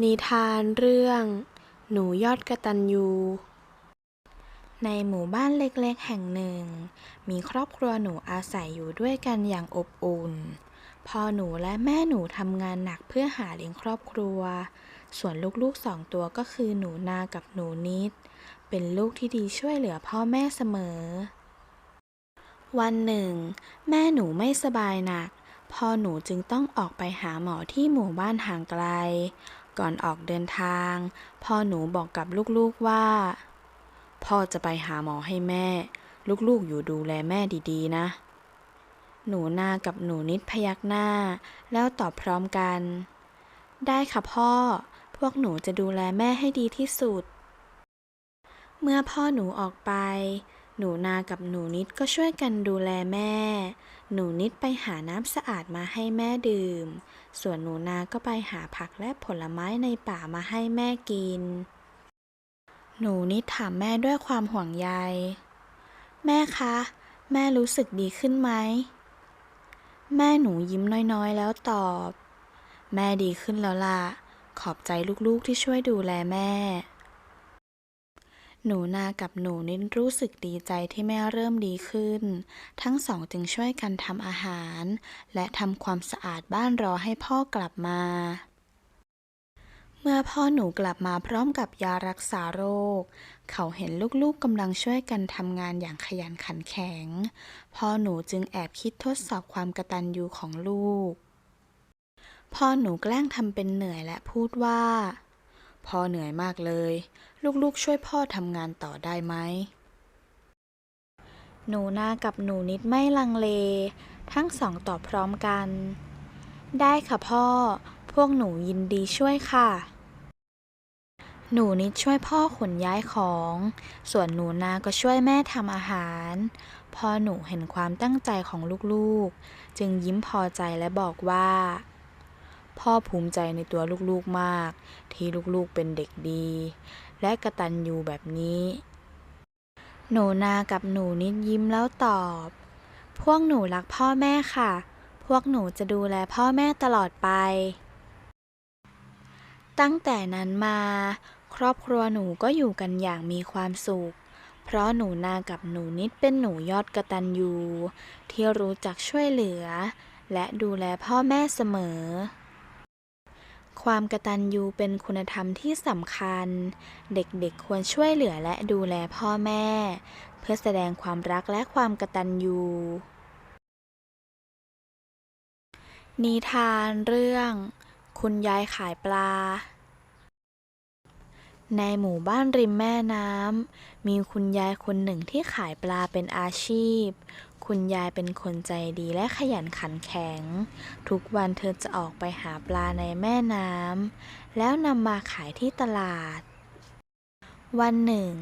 นิทานเรื่อง หนูยอดกระตัญญูในหมู่บ้านเล็กๆ แห่งหนึ่ง มีครอบครัวหนูอาศัยอยู่ด้วยกันอย่างอบอุ่น พ่อหนูและแม่หนูทำงานหนักเพื่อหาเลี้ยงครอบครัว ส่วนลูกๆสองตัวก็คือหนูนากับหนูนิด เป็นลูกที่ดีช่วยเหลือพ่อแม่เสมอ วันหนึ่ง แม่หนูไม่สบายหนัก พ่อหนูจึงต้องออกไปหาหมอที่หมู่บ้านห่างไกล ก่อนออกเดินทาง พ่อหนูบอกกับลูกๆว่า พ่อจะไปหาหมอให้แม่ ลูกๆอยู่ดูแลแม่ดีๆ นะ หนูนากับหนูนิดพยักหน้า แล้วตอบพร้อมกัน ได้ค่ะพ่อ พวกหนูจะดูแลแม่ให้ดีที่สุด เมื่อพ่อหนูออกไป หนูนากับหนูนิดก็ช่วยกันดูแลแม่ หนูนิดไปหาน้ำสะอาดมาให้แม่ดื่ม ส่วนหนูนาก็ไปหาผักและผลไม้ในป่ามาให้แม่กิน หนูนิดถามแม่ด้วยความห่วงใย แม่คะ แม่รู้สึกดีขึ้นไหม แม่หนูยิ้มน้อยๆ แล้วตอบ แม่ดีขึ้นแล้วล่ะ ขอบใจลูกๆที่ช่วยดูแลแม่ หนูนากับหนูนิดรู้สึกดีใจที่แม่เริ่มดีขึ้น ทั้งสองจึงช่วยกันทำอาหาร และทำความสะอาดบ้านรอให้พ่อกลับมา เมื่อพ่อหนูกลับมาพร้อมกับยารักษาโรค เขาเห็นลูกๆกำลังช่วยกันทำงานอย่างขยันขันแข็ง พ่อหนูจึงแอบคิดทดสอบความกระตัญญูของลูก พ่อหนูแกล้งทำเป็นเหนื่อยและพูดว่า พ่อเหนื่อยมากเลย ลูกๆช่วยพ่อทำงานต่อได้ไหม หนูนากับหนูนิดไม่ลังเล ทั้งสองตอบพร้อมกัน ได้ค่ะพ่อ พวกหนูยินดีช่วยค่ะ หนูนิดช่วยพ่อขนย้ายของ ส่วนหนูนาก็ช่วยแม่ทำอาหาร พ่อหนูเห็นความตั้งใจของลูกๆ จึงยิ้มพอใจและบอกว่า พ่อภูมิใจในตัวลูกๆมาก ที่ลูกๆเป็นเด็กดี และกระตัญญูแบบนี้ หนูนากับหนูนิดยิ้มแล้วตอบ พวกหนูรักพ่อแม่ค่ะ พวกหนูจะดูแลพ่อแม่ตลอดไป ตั้งแต่นั้นมา ครอบครัวหนูก็อยู่กันอย่างมีความสุขเพราะหนูนากับหนูนิดเป็นหนูยอดกระตัญญูที่รู้จักช่วยเหลือ และดูแลพ่อแม่เสมอ ความกตัญญูเป็นคุณธรรมที่สำคัญ เด็กๆควรช่วยเหลือและดูแลพ่อแม่ เพื่อแสดงความรักและความกตัญญู นิทานเรื่อง คุณยายขายปลา ในหมู่บ้านริมแม่น้ำมีคุณยายคนหนึ่งที่ขายปลาเป็นอาชีพ คุณยายเป็นคนใจดีและขยันขันแข็ง ทุกวันเธอจะออกไปหาปลาในแม่น้ำแล้วนำมาขายที่ตลาด วันหนึ่ง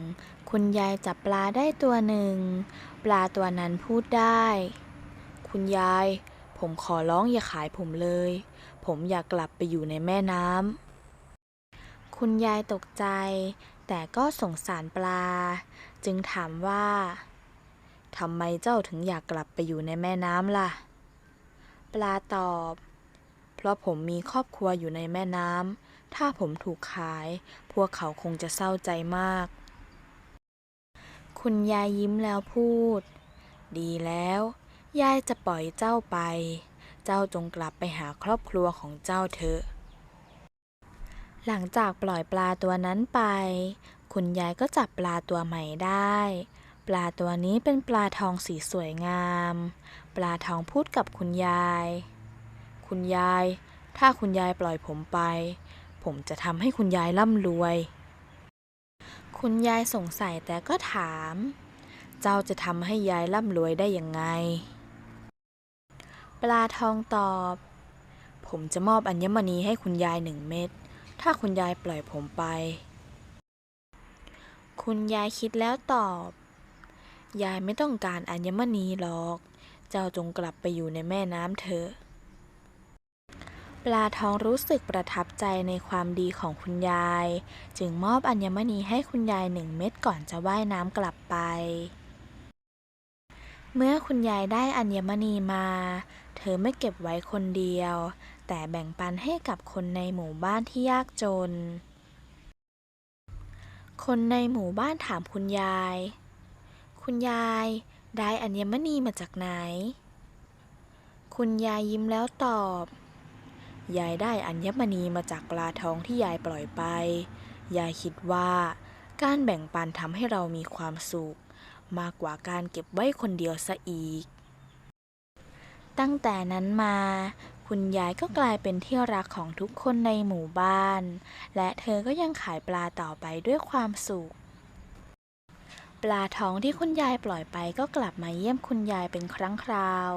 คุณยายจับปลาได้ตัวหนึ่ง ปลาตัวนั้นพูดได้ คุณยาย ผมขอร้องอย่าขายผมเลย ผมอยากกลับไปอยู่ในแม่น้ำคุณยายตกใจ แต่ก็สงสารปลา จึงถามว่า ทำไมเจ้าถึงอยากกลับไปอยู่ในแม่น้ำล่ะ ปลาตอบ เพราะผมมีครอบครัวอยู่ในแม่น้ำ ถ้าผมถูกขาย พวกเขาคงจะเศร้าใจมาก คุณยายยิ้มแล้วพูด ดีแล้ว ยายจะปล่อยเจ้าไป เจ้าจงกลับไปหาครอบครัวของเจ้าเถอะ หลังจากปล่อยปลาตัวนั้นไป คุณยายก็จับปลาตัวใหม่ได้ ลาตัวนี้เป็นปลาทองสีสวยงาม ปลาทองพูดกับคุณยาย คุณยาย ถ้าคุณยายปล่อยผมไป ผมจะทำให้คุณยายร่ำรวย คุณยายสงสัยแต่ก็ถาม เจ้าจะทำให้ยายร่ำรวยได้ยังไง ปลาทองตอบ ผมจะมอบอัญมณีให้คุณยายหนึ่งเม็ด ถ้าคุณยายปล่อยผมไป คุณยายคิดแล้วตอบ ยายไม่ต้องการอัญมณีหรอก เจ้าจงกลับไปอยู่ในแม่น้ำเถอะ ปลาทองรู้สึกประทับใจในความดีของคุณยาย จึงมอบอัญมณีให้คุณยายหนึ่งเม็ดก่อนจะว่ายน้ำกลับไป เมื่อคุณยายได้อัญมณีมา เธอไม่เก็บไว้คนเดียว แต่แบ่งปันให้กับคนในหมู่บ้านที่ยากจน คนในหมู่บ้านถามคุณยาย คุณยายได้อัญมณีมาจากไหน คุณยายยิ้มแล้วตอบ ยายได้อัญมณีมาจากปลาทองที่ยายปล่อยไป ยายคิดว่าการแบ่งปันทำให้เรามีความสุข มากกว่าการเก็บไว้คนเดียวซะอีก ตั้งแต่นั้นมา คุณยายก็กลายเป็นที่รักของทุกคนในหมู่บ้าน และเธอก็ยังขายปลาต่อไปด้วยความสุข ปลาทองที่คุณยายปล่อยไปก็กลับมาเยี่ยมคุณยายเป็นครั้งคราว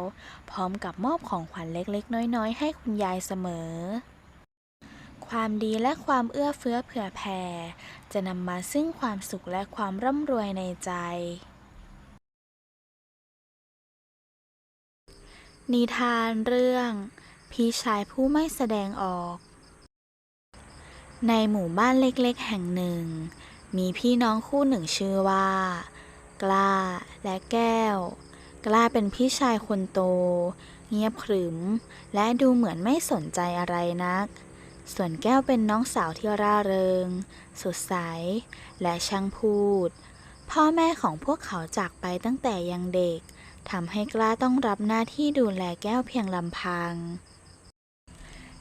พร้อมกับมอบของขวัญเล็กๆ น้อยๆ ให้คุณยายเสมอ ความดีและความเอื้อเฟื้อเผื่อแผ่ จะนำมาซึ่งความสุขและความร่ำรวยในใจ นิทานเรื่อง พี่ชายผู้ไม่แสดงออก ในหมู่บ้านเล็กๆ แห่งหนึ่ง มีพี่น้องคู่หนึ่งชื่อว่า กล้าและแก้ว กล้าเป็นพี่ชายคนโต เงียบขรึม และดูเหมือนไม่สนใจอะไรนัก ส่วนแก้วเป็นน้องสาวที่ร่าเริง สดใส และช่างพูด พ่อแม่ของพวกเขาจากไปตั้งแต่ยังเด็กทำให้กล้าต้องรับหน้าที่ดูแลแก้วเพียงลำพัง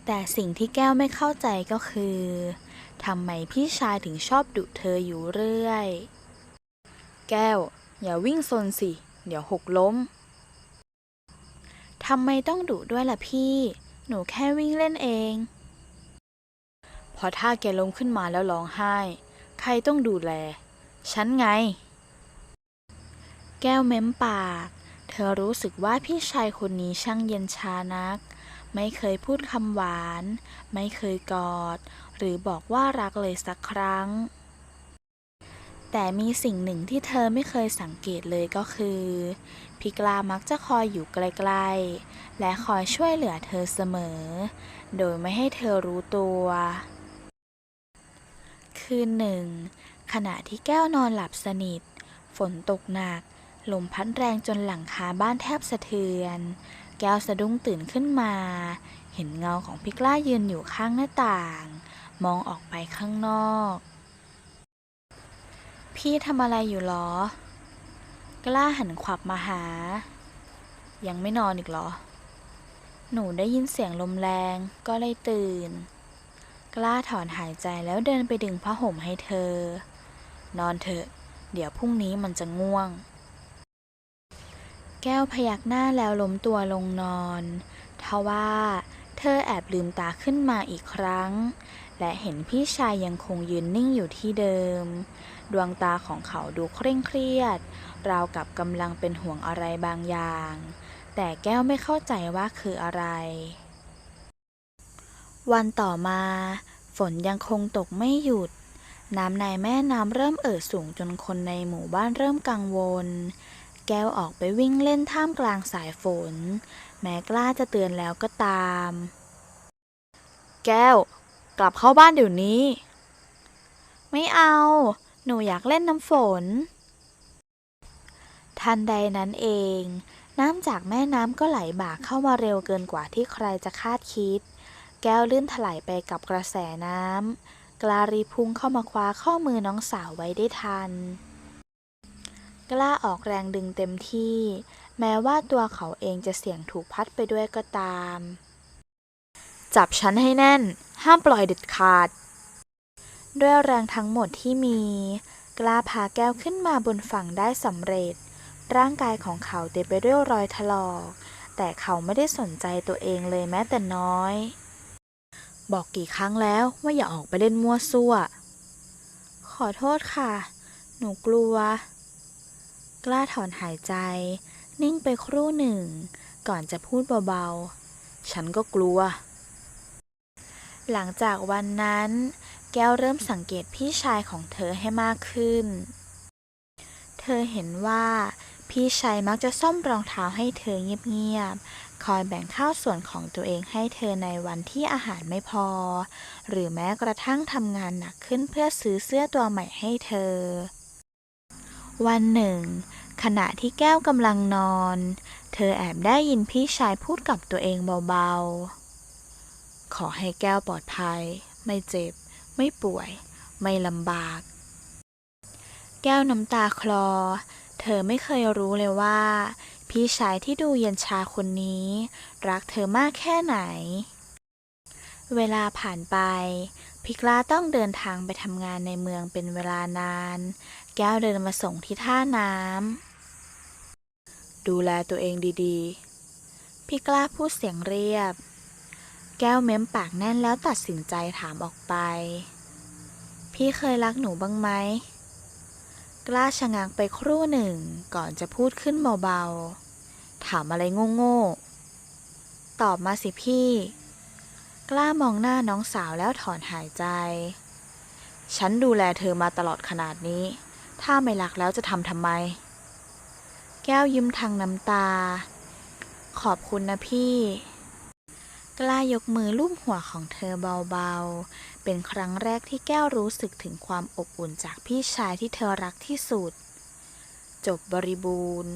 แต่สิ่งที่แก้วไม่เข้าใจก็คือ ทำไมพี่ชายถึงชอบดุเธออยู่เรื่อย แก้ว อย่าวิ่งซนสิ เดี๋ยวหกล้ม ทำไมต้องดุด้วยล่ะพี่ หนูแค่วิ่งเล่นเอง พอถ้าแกล้มขึ้นมาแล้วร้องไห้ ใครต้องดูแล ฉันไง แก้วเม้มปาก เธอรู้สึกว่าพี่ชายคนนี้ช่างเย็นชานัก ไม่เคยพูดคำหวาน ไม่เคยกอด หรือบอกว่ารักเลยสักครั้ง แต่มีสิ่งหนึ่งที่เธอไม่เคยสังเกตเลยก็คือพี่กลามักจะคอยอยู่ใกล้ๆ และคอยช่วยเหลือเธอเสมอ โดยไม่ให้เธอรู้ตัว คืนหนึ่ง ขณะที่แก้วนอนหลับสนิท ฝนตกหนักลมพัดแรงจนหลังคาบ้านแทบสะเทือน แก้วสะดุ้งตื่นขึ้นมา เห็นเงาของพี่กล้ายืนอยู่ข้างหน้าต่าง มองออกไปข้างนอก พี่ทำอะไรอยู่หรอ กล้าหันขวับมาหา ยังไม่นอนอีกหรอ หนูได้ยินเสียงลมแรงก็เลยตื่น กล้าถอนหายใจแล้วเดินไปดึงผ้าห่มให้เธอ นอนเถอะ เดี๋ยวพรุ่งนี้มันจะง่วง แก้วพยักหน้าแล้วล้มตัวลงนอนทว่าเธอแอบลืมตาขึ้นมาอีกครั้ง และเห็นพี่ชายยังคงยืนนิ่งอยู่ที่เดิม ดวงตาของเขาดูเคร่งเครียด ราวกับกำลังเป็นห่วงอะไรบางอย่าง แต่แก้วไม่เข้าใจว่าคืออะไร วันต่อมา ฝนยังคงตกไม่หยุด น้ำในแม่น้ำเริ่มเอ่อสูงจนคนในหมู่บ้านเริ่มกังวล แก้วออกไปวิ่งเล่นท่ามกลางสายฝน แม้กล้าจะเตือนแล้วก็ตาม แก้ว กลับเข้าบ้านเดี๋ยวนี้ ไม่เอา หนูอยากเล่นน้ำฝน ทันใดนั้นเอง น้ำจากแม่น้ำก็ไหลบ่าเข้ามาเร็วเกินกว่าที่ใครจะคาดคิด แก้วลื่นถลายไปกับกระแสน้ำกลารีพุ่งเข้ามาคว้าข้อมือน้องสาวไว้ได้ทัน กล้าออกแรงดึงเต็มที่ แม้ว่าตัวเขาเองจะเสี่ยงถูกพัดไปด้วยก็ตาม จับฉันให้แน่น ห้ามปล่อยเด็ดขาด ด้วยแรงทั้งหมดที่มี กล้าพาแก้วขึ้นมาบนฝั่งได้สำเร็จ ร่างกายของเขาเต็มไปด้วยรอยถลอก แต่เขาไม่ได้สนใจตัวเองเลยแม้แต่น้อย บอกกี่ครั้งแล้วว่าอย่าออกไปเล่นมั่วซั่ว ขอโทษค่ะ หนูกลัว กล้าถอนหายใจ นิ่งไปครู่หนึ่ง ก่อนจะพูดเบาๆ ฉันก็กลัว หลังจากวันนั้น แก้วเริ่มสังเกตพี่ชายของเธอให้มากขึ้น เธอเห็นว่าพี่ชายมักจะซ่อมรองเท้าให้เธอเงียบๆ คอยแบ่งข้าวส่วนของตัวเองให้เธอในวันที่อาหารไม่พอ หรือแม้กระทั่งทำงานหนักขึ้นเพื่อซื้อเสื้อตัวใหม่ให้เธอ วันหนึ่ง ขณะที่แก้วกำลังนอน เธอแอบได้ยินพี่ชายพูดกับตัวเองเบาๆ ขอให้แก้วปลอดภัย ไม่เจ็บ ไม่ป่วย ไม่ลำบาก แก้วน้ำตาคลอ เธอไม่เคยรู้เลยว่า พี่ชายที่ดูเย็นชาคนนี้ รักเธอมากแค่ไหน เวลาผ่านไปพิกลาต้องเดินทางไปทำงานในเมืองเป็นเวลานาน แก้วเดินมาส่งที่ท่าน้ำ ดูแลตัวเองดีๆ พี่กล้าพูดเสียงเรียบ แก้วเม้มปากแน่นแล้วตัดสินใจถามออกไป พี่เคยรักหนูบ้างไหม กล้าชะงักไปครู่หนึ่งก่อนจะพูดขึ้นเบาๆ ถามอะไรโง่ๆ ตอบมาสิพี่ กล้ามองหน้าน้องสาวแล้วถอนหายใจฉันดูแลเธอมาตลอดขนาดนี้ ถ้าไม่รักแล้วจะทำทำไม แก้วยิ้มทางน้ำตา ขอบคุณนะพี่ กล้ายกมือลูบหัวของเธอเบาๆ เป็นครั้งแรกที่แก้วรู้สึกถึงความอบอุ่นจากพี่ชายที่เธอรักที่สุด จบบริบูรณ์